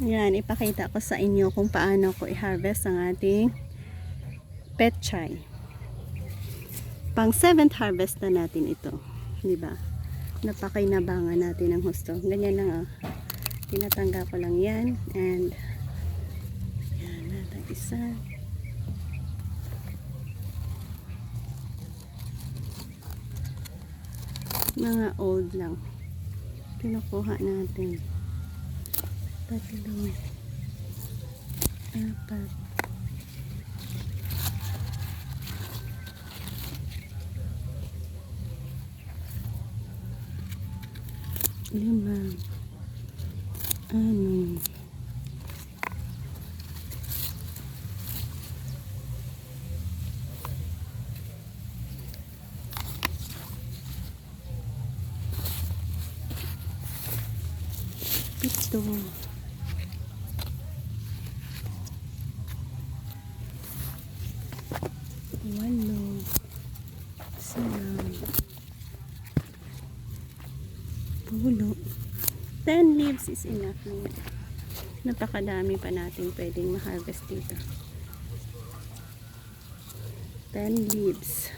Yan, ipakita ko sa inyo kung paano ko i-harvest ang ating pet chai. Pang seventh harvest na natin ito. Ba? Napakainabangan natin ng husto. Ganyan lang ah. Tinatangga ko lang yan. And yan natin isa. Mga old lang. Kinukuha natin. Tatlo. Apat. Lima. Ano? Pito. Walo. Siyam. Pulo. 10 leaves is enough. Napakadami pa natin pwedeng ma-harvest dito. 10 leaves.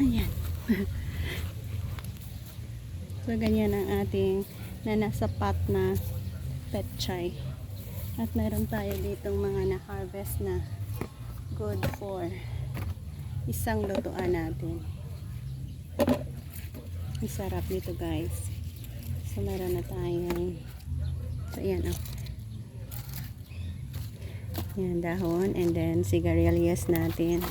Ayan. so, ganyan ang ating na nasa pot na pet chai. At meron tayo ditong mga na-harvest na good for isang lutuan natin. Ang sarap nito guys. So, meron na tayong so, ayan oh. Yan, dahon. And then, sigarilyas natin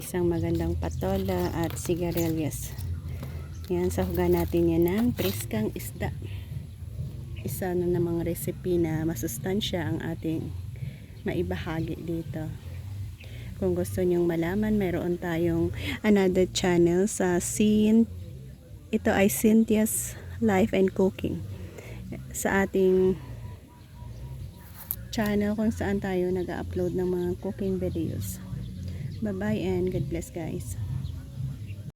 isang magandang patola at sigarilyas. Yan, sahugan natin yan ng priskang isda. Isa na namang recipe na masustansya ang ating maibahagi dito. Kung gusto nyong malaman, mayroon tayong another channel sa Sin ito ay Cynthia's Life and Cooking sa ating channel kung saan tayo nag-upload ng mga cooking videos. Bye-bye and God bless guys.